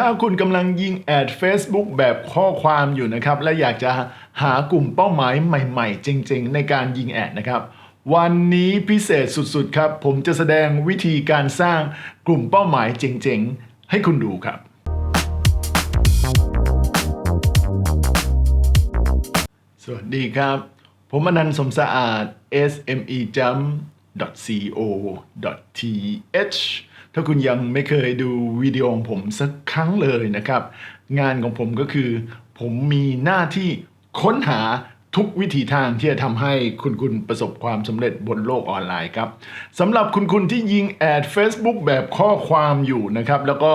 ถ้าคุณกำลังยิงแอด Facebook แบบข้อความอยู่นะครับ และอยากจะหากลุ่มเป้าหมายใหม่ๆ จริง ๆ ในการยิงแอดนะครับ วันนี้พิเศษสุดๆ ครับ ผมจะแสดงวิธีการสร้างกลุ่มเป้าหมายเจ๋งๆ ให้คุณดูครับ สวัสดีครับ ผมอนันต์สมสะอาด smejump.co.th ถ้าคุณยังไม่เคยดูวิดีโอของผมสักครั้งเลยนะครับ งานของผมก็คือ ผมมีหน้าที่ค้นหาทุกวิธีทางที่จะทำให้คุณคุณประสบความสำเร็จบนโลกออนไลน์ครับสำหรับคุณคุณที่ยิงแอด Facebook แบบข้อความอยู่นะครับ แล้วก็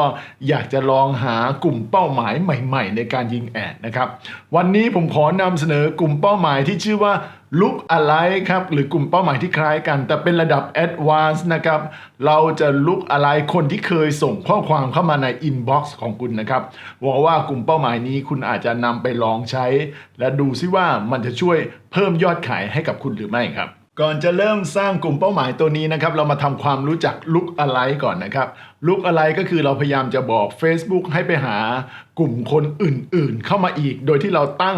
อยากจะลองหากลุ่มเป้าหมายใหม่ ๆ ในการยิงแอดนะครับ วันนี้ผมขอนำเสนอกลุ่มเป้าหมายที่ชื่อว่า ลุกอะไรครับหรือกลุ่มเป้าหมายที่คล้ายกัน แต่เป็นระดับ Advanced นะครับ เราจะลุกอะไรคนที่เคยส่งข้อความเข้ามาใน Inbox ของคุณนะครับหวังว่ากลุ่มเป้าหมายนี้คุณอาจจะนำไปลองใช้ และดูซิว่ามันจะช่วยเพิ่มยอดขายให้กับคุณหรือไม่ครับ ก่อนจะเริ่มสร้างกลุ่มเป้าหมายตัวนี้นะครับ เรามาทำความรู้จัก Look Alike ก่อนนะครับ Look Alike ก็คือเราพยายามจะบอก Facebook ให้ไปหากลุ่มคนอื่นๆ เข้ามาอีก โดยที่เราตั้ง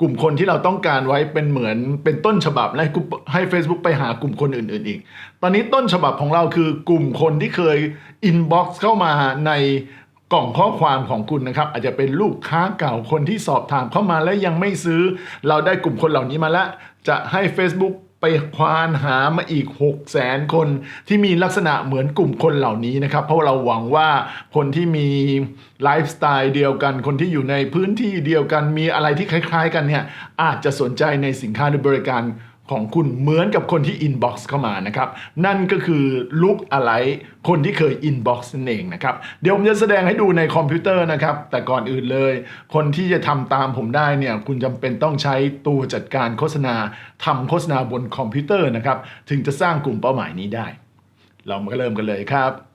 กลุ่มคนที่เราต้องการไว้เป็นเหมือนเป็นต้นฉบับและให้ Facebook ไปหากลุ่มคนอื่นๆอีก ตอนนี้ต้นฉบับของเราคือกลุ่มคนที่เคย inbox เข้ามาในกล่องข้อความของคุณนะครับ อาจจะเป็นลูกค้าเก่าคนที่สอบถามเข้ามาและยังไม่ซื้อ เราได้กลุ่มคนเหล่านี้มาแล้วจะให้ Facebook ไปควานหามาอีก 6 0แสนคนที่มีลักษณะเหมือนกลุ่มคนเหล่านี้นะครับ เพราะเราหวังว่าคนที่มีไลฟ์สไตล์เดียวกัน คนที่อยู่ในพื้นที่เดียวกันมีอะไรที่คล้าย ๆ กันเนี่ยอาจจะสนใจในสินค้าหรือบริการ ของคุณเหมือนกับคนที่ inbox เข้ามานะครับ นั่นก็คือลุกอะไรคนที่เคย inbox นั่นเองนะครับ เดี๋ยวผมจะแสดงให้ดูในคอมพิวเตอร์นะครับ แต่ก่อนอื่นเลย คนที่จะทำตามผมได้เนี่ย คุณจำเป็นต้องใช้ตัวจัดการโฆษณาทำโฆษณาบนคอมพิวเตอร์นะครับ ถึงจะสร้างกลุ่มเป้าหมายนี้ได้ เรามาเริ่มกันเลยครับ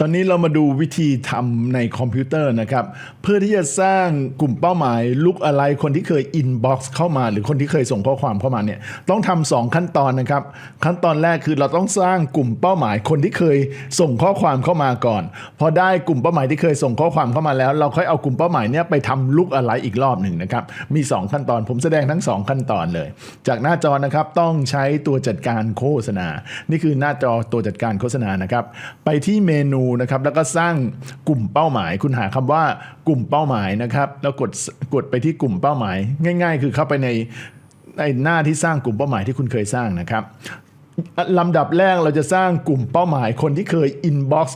ตอนนี้เรามาดูวิธีทำในคอมพิวเตอร์นะครับ เพื่อที่จะสร้างกลุ่มเป้าหมายลุกอะไรคนที่เคยอินบ็อกซ์เข้ามา หรือคนที่เคยส่งข้อความเข้ามาเนี่ยต้องทำสองขั้นตอนนะครับ ขั้นตอนแรกคือเราต้องสร้างกลุ่มเป้าหมายคนที่เคยส่งข้อความเข้ามาก่อน พอได้กลุ่มเป้าหมายที่เคยส่งข้อความเข้ามาแล้ว เราค่อยเอากลุ่มเป้าหมายเนี้ยไปทำลุกอะไรอีกรอบหนึ่งนะครับ มี 2 ขั้นตอนผมแสดงทั้ง 2 ขั้นตอนเลย จากหน้าจอนะครับต้องใช้ตัวจัดการโฆษณา นี่คือหน้าจอตัวจัดการโฆษณานะครับไปที่เมนูนะครับแล้วก็สร้างกลุ่มเป้าหมาย คุณหาคำว่ากลุ่มเป้าหมายนะครับ แล้วกดกดไปที่กลุ่มเป้าหมาย ง่าย ๆ คือเข้าไปในในหน้าที่สร้างกลุ่มเป้าหมายที่คุณเคยสร้างนะครับลำดับแรกเราจะสร้างกลุ่มเป้าหมายคนที่เคย inbox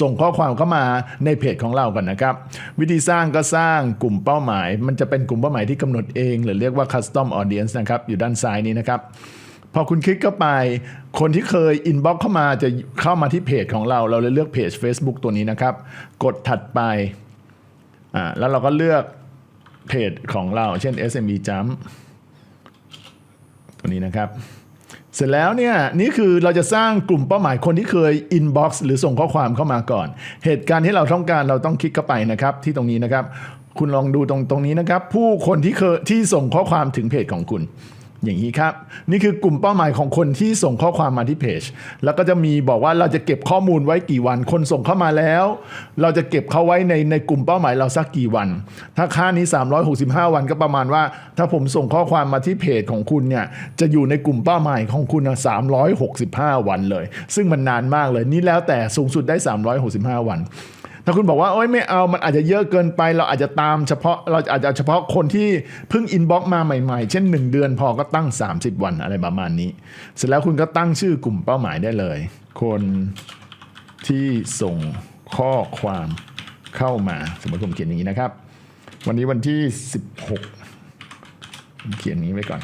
ส่งข้อความเข้ามาในเพจของเราก่อนนะครับ วิธีสร้างก็สร้างกลุ่มเป้าหมาย มันจะเป็นกลุ่มเป้าหมายที่กำหนดเอง หรือเรียกว่า custom audience นะครับ อยู่ด้านซ้ายนี้นะครับ พอคุณคลิกเข้าไป คนที่เคยอินบ็อกเข้ามาจะเข้ามาที่เพจของเรา เราเลยเลือกเพจ Facebook ตัวนี้นะครับ กดถัดไปอ่าแล้วเราก็เลือกเพจของเรา เช่น SME Jump ตัวนี้นะครับ เสร็จแล้วเนี่ยนี่คือเราจะสร้างกลุ่มเป้าหมายคนที่เคย inbox หรือส่งข้อความเข้ามาก่อน เหตุการณ์ที่เราต้องการเราต้องคลิกเข้าไปนะครับ ที่ตรงนี้นะครับ คุณลองดูตรงตรงนี้นะครับ ผู้คนที่เคยที่ส่งข้อความถึงเพจของคุณ อย่างนี้ครับ นี่คือกลุ่มเป้าหมายของคนที่ส่งข้อความมาที่เพจ แล้วก็จะมีบอกว่าเราจะเก็บข้อมูลไว้กี่วัน คนส่งเข้ามาแล้ว เราจะเก็บเขาไว้ในในกลุ่มเป้าหมายเราสักกี่วัน ถ้าค่านี้ 365 วันก็ประมาณว่า ถ้าผมส่งข้อความมาที่เพจของคุณเนี่ยจะอยู่ในกลุ่มเป้าหมายของคุณนะ365 วันเลย ซึ่งมันนานมากเลยนี่แล้วแต่สูงสุดได้ 365 วัน ถ้าคุณบอกว่าโอ๊ยไม่เอามันอาจจะเยอะเกินไป เราอาจจะตามเฉพาะเราอาจจะเฉพาะคนที่เพิ่งอินบ็อกมาใหม่ๆ เช่น 1 เดือนพอก็ตั้ง 30 วันอะไรประมาณนี้ เสร็จแล้วคุณก็ตั้งชื่อกลุ่มเป้าหมายได้เลย คนที่ส่งข้อความเข้ามา สมมติผมเขียนอย่างนี้นะครับ วันนี้วันที่ 16 เขียนนี้ไว้ก่อน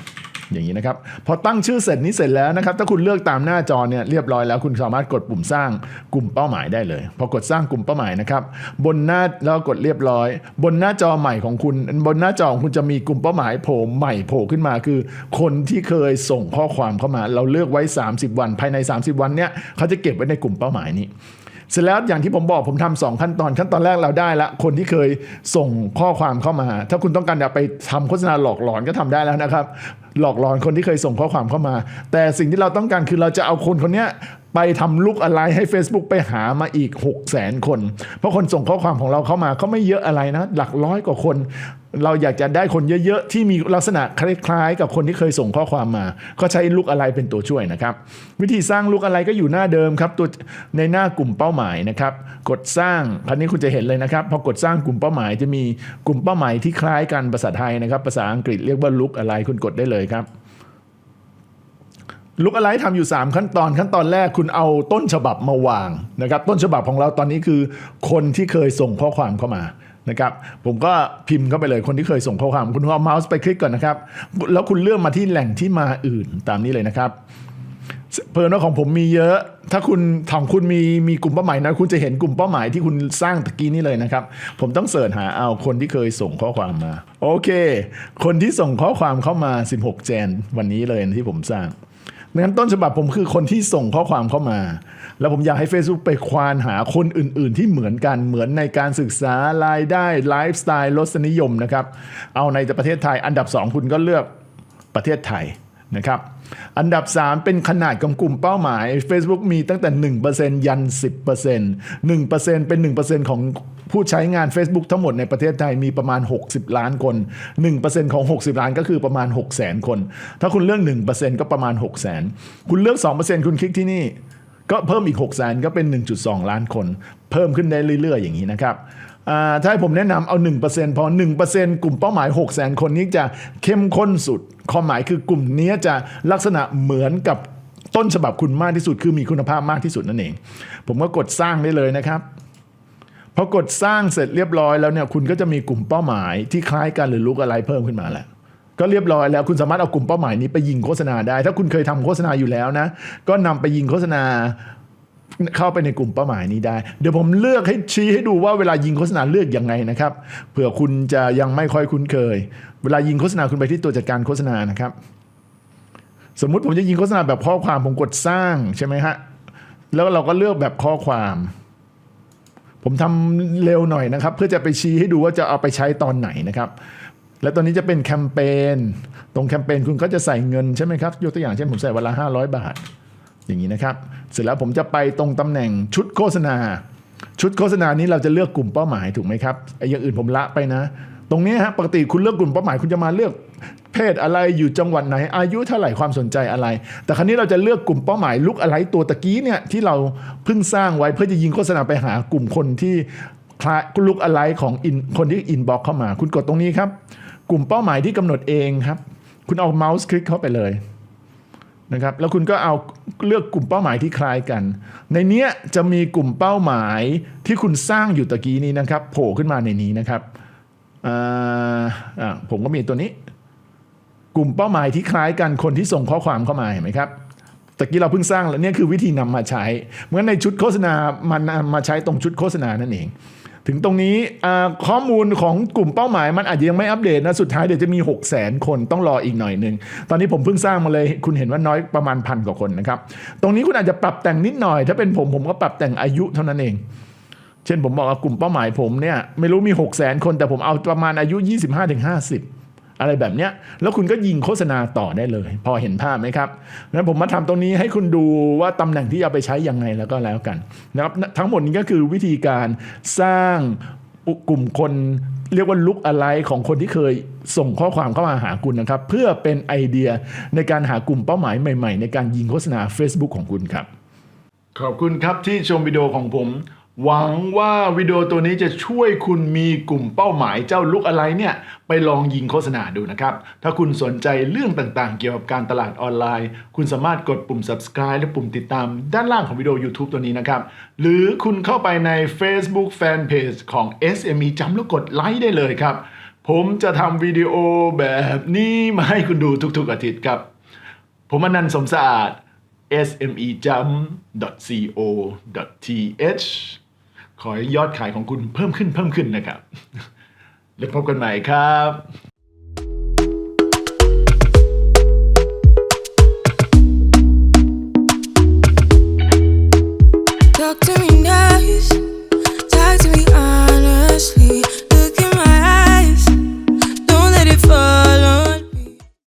อย่างนี้นะครับ พอตั้งชื่อเสร็จนี้เสร็จแล้วนะครับ ถ้าคุณเลือกตามหน้าจอเนี่ยเรียบร้อยแล้วคุณสามารถกดปุ่มสร้างกลุ่มเป้าหมายได้เลย พอกดสร้างกลุ่มเป้าหมายนะครับบนหน้าแล้วกดเรียบร้อย บนหน้าจอใหม่ของคุณ บนหน้าจอของคุณจะมีกลุ่มเป้าหมายโผล่ใหม่โผล่ขึ้นมาคือ คนที่เคยส่งข้อความเข้ามา เราเลือกไว้ 30 วัน ภายใน 30 วันเนี่ยเขาจะเก็บไว้ในกลุ่มเป้าหมายนี้ เสร็จแล้วอย่างที่ผมบอกผมทำสองขั้นตอนขั้นตอนแรกเราได้ละคนที่เคยส่งข้อความเข้ามา ถ้าคุณต้องการจะไปทำโฆษณาหลอกหลอนก็ทำได้แล้วนะครับ หลอกหลอนคนที่เคยส่งข้อความเข้ามา แต่สิ่งที่เราต้องการคือเราจะเอาคนคนนี้ ไปทำลุกอะไรให้ Facebook ไปหามาอีก 6 0 0 0 0 0คน เพราะคนส่งข้อความของเราเข้ามาเขาไม่เยอะอะไรนะ หลักร้อยกว่าคน เราอยากจะได้คนเยอะๆ ที่มีลักษณะคล้ายๆ กับคนที่เคยส่งข้อความมา ก็ใช้ลุกอะไรเป็นตัวช่วยนะครับ วิธีสร้างลุกอะไรก็อยู่หน้าเดิมครับตัวในหน้ากลุ่มเป้าหมายนะครับกดสร้างคราวนี้คุณจะเห็นเลยนะครับพอกดสร้างกลุ่มเป้าหมายจะมีกลุ่มเป้าหมายที่คล้ายกันภาษาไทยนะครับภาษาอังกฤษเรียกว่าลุกอะไรคุณกดได้เลยครับ ลุกอะไรทำอยู่ 3 ขั้นตอนขั้นตอนแรกคุณเอาต้นฉบับมาวางนะครับต้นฉบับของเราตอนนี้คือคนที่เคยส่งข้อความเข้ามานะครับผมก็พิมพ์เข้าไปเลยคนที่เคยส่งข้อความ คุณเอาเมาส์ไปคลิกก่อนนะครับ แล้วคุณเลือกมาที่แหล่งที่มาอื่นตามนี้เลยนะครับเพลินว่าของผมมีเยอะ ถ้าคุณของคุณมีมีกลุ่มเป้าหมายนะคุณจะเห็นกลุ่มเป้าหมายที่คุณสร้างตะกี้นี้เลยนะครับ ผมต้องเสิร์ชหาเอาคนที่เคยส่งข้อความมา โอเค คนที่ส่งข้อความเข้ามา 16 แจนวันนี้เลยที่ผมสร้าง ดังนั้นต้นฉบับผมคือคนที่ส่งข้อความเข้ามา แล้วผมอยากให้ Facebook ไปควานหาคนอื่น ๆ ที่เหมือนกันเหมือนในการศึกษารายได้ไลฟ์สไตล์รสนิยมนะครับ เอาในประเทศไทยอันดับ 2 คุณก็เลือกประเทศไทยนะครับ อันดับ 3 เป็นขนาดของกลุ่มเป้าหมาย Facebook มีตั้งแต่ 1%ยัน 10% 1%เป็น 1%ของผู้ใช้งาน Facebook ทั้งหมดในประเทศไทยมีประมาณ 60 ล้านคน 1%ของ 60 ล้านก็คือประมาณ 6 0 0 0 0 0 คน ถ้าคุณเลือก 1%ก็ประมาณ 6 0 0 0 0 0 คุณเลือก 2%คุณคลิกที่นี่ ก็เพิ่มอีก 6 0 0 0 0 0 ก็เป็น 1.2 ล้านคน เพิ่มขึ้นได้เรื่อยๆ อย่างนี้นะครับ ถ้าให้ผมแนะนำเอา 1%พอ 1%กลุ่มเป้าหมาย 6 0 0 0 0 0 คนนี้จะเข้มข้นสุด ความหมายคือกลุ่มนี้จะลักษณะเหมือนกับต้นฉบับคุณมากที่สุด คือมีคุณภาพมากที่สุดนั่นเอง ผมก็กดสร้างได้เลยนะครับพอกดสร้างเสร็จเรียบร้อยแล้วเนี่ยคุณก็จะมีกลุ่มเป้าหมายที่คล้ายกันหรือลุกอะไรเพิ่มขึ้นมาแล้วก็เรียบร้อยแล้วคุณสามารถเอากลุ่มเป้าหมายนี้ไปยิงโฆษณาได้ ถ้าคุณเคยทำโฆษณาอยู่แล้วนะ ก็นำไปยิงโฆษณา เข้าไปในกลุ่มเป้าหมายนี้ได้ เดี๋ยวผมเลือกให้ชี้ให้ดูว่าเวลายิงโฆษณาเลือกยังไงนะครับเผื่อคุณจะยังไม่ค่อยคุ้นเคย เวลายิงโฆษณาคุณไปที่ตัวจัดการโฆษณานะครับ สมมุติผมจะยิงโฆษณาแบบข้อความผมกดสร้างใช่ไหมฮะแล้วเราก็เลือกแบบข้อความ ผมทำเร็วหน่อยนะครับ เพื่อจะไปชี้ให้ดูว่าจะเอาไปใช้ตอนไหนนะครับและตอนนี้จะเป็นแคมเปญตรงแคมเปญคุณก็จะใส่เงินใช่ไหมครับยกตัวอย่างเช่นผมใส่วันละ500 บาท อย่างนี้นะครับ เสร็จแล้วผมจะไปตรงตำแหน่งชุดโฆษณา ชุดโฆษณานี้เราจะเลือกกลุ่มเป้าหมายถูกไหมครับไอ้อย่างอื่นผมละไปนะ ตรงนี้ฮะปกติคุณเลือกกลุ่มเป้าหมายคุณจะมาเลือกเพศอะไรอยู่จังหวัดไหน อายุเท่าไหร่ความสนใจอะไร แต่ครั้นี้เราจะเลือกกลุ่มเป้าหมายลุกอะไรตัวตะกี้เนี่ยที่เราเพิ่งสร้างไว้เพื่อจะยิงโฆษณาไปหากลุ่มคนที่คล้ายลุกอะไรของอินคนที่อินบ็อกเข้ามา คุณกดตรงนี้ครับ กลุ่มเป้าหมายที่กำหนดเองครับ คุณเอาเมาส์คลิกเข้าไปเลย นะครับแล้วคุณก็เอาเลือกกลุ่มเป้าหมายที่คล้ายกัน ในเนี้ยจะมีกลุ่มเป้าหมายที่คุณสร้างอยู่ตะกี้นี้นะครับโผล่ขึ้นมาในนี้นะครับผมก็มีตัวนี้ กลุ่มเป้าหมายที่คล้ายกันคนที่ส่งข้อความเข้ามาเห็นไหมครับตะกี้เราเพิ่งสร้างแล้วเนี่ยคือวิธีนำมาใช้ เหมือนในชุดโฆษณามันนำมาใช้ตรงชุดโฆษณานั่นเอง ถึงตรงนี้ข้อมูลของกลุ่มเป้าหมายมันอาจจะยังไม่อัปเดตนะ สุดท้ายเดี๋ยวจะมี6 0 0 0 0 0 คนต้องรออีกหน่อยหนึ่ง ตอนนี้ผมเพิ่งสร้างมาเลย คุณเห็นว่าน้อยประมาณพันกว่าคนนะครับ ตรงนี้คุณอาจจะปรับแต่งนิดหน่อย ถ้าเป็นผมผมก็ปรับแต่งอายุเท่านั้นเอง เช่นผมบอกว่ากลุ่มเป้าหมายผมเนี่ยไม่รู้มี 6 0 0 0 0 0 คน แต่ผมเอาประมาณอายุ 25-50 อะไรแบบเนี้ยแล้วคุณก็ยิงโฆษณาต่อได้เลย พอเห็นภาพไหมครับนั้นผมมาทำตรงนี้ให้คุณดูว่าตำแหน่งที่เอาไปใช้ยังไงแล้วก็แล้วกันนะครับทั้งหมดนี้ก็คือวิธีการสร้างกลุ่มคนเรียกว่าลุกอะไรของคนที่เคยส่งข้อความเข้ามาหาคุณนะครับ เพื่อเป็นไอเดียในการหากลุ่มเป้าหมายใหม่ ๆ ในการยิงโฆษณา Facebook ของคุณครับ ขอบคุณครับที่ชมวิดีโอของผม หวังว่าวิดีโอตัวนี้จะช่วยคุณมีกลุ่มเป้าหมายเจ้าลุกอะไรเนี่ย ไปลองยิงโฆษณาดูนะครับ ถ้าคุณสนใจเรื่องต่างๆ เกี่ยวกับการตลาดออนไลน์ คุณสามารถกดปุ่ม subscribe และปุ่มติดตามด้านล่างของวิดีโอ YouTube ตัวนี้นะครับ หรือคุณเข้าไปใน Facebook Fanpage ของ SME จำแล้วกดไลค์ได้เลยครับ ผมจะทำวิดีโอแบบนี้มาให้คุณดูทุกๆอาทิตย์ครับ ผมอนันต์สมสะอาด smejump.co.th ขอให้ยอดขายของคุณเพิ่มขึ้นเพิ่มขึ้นนะครับ แล้วพบกันใหม่ครับ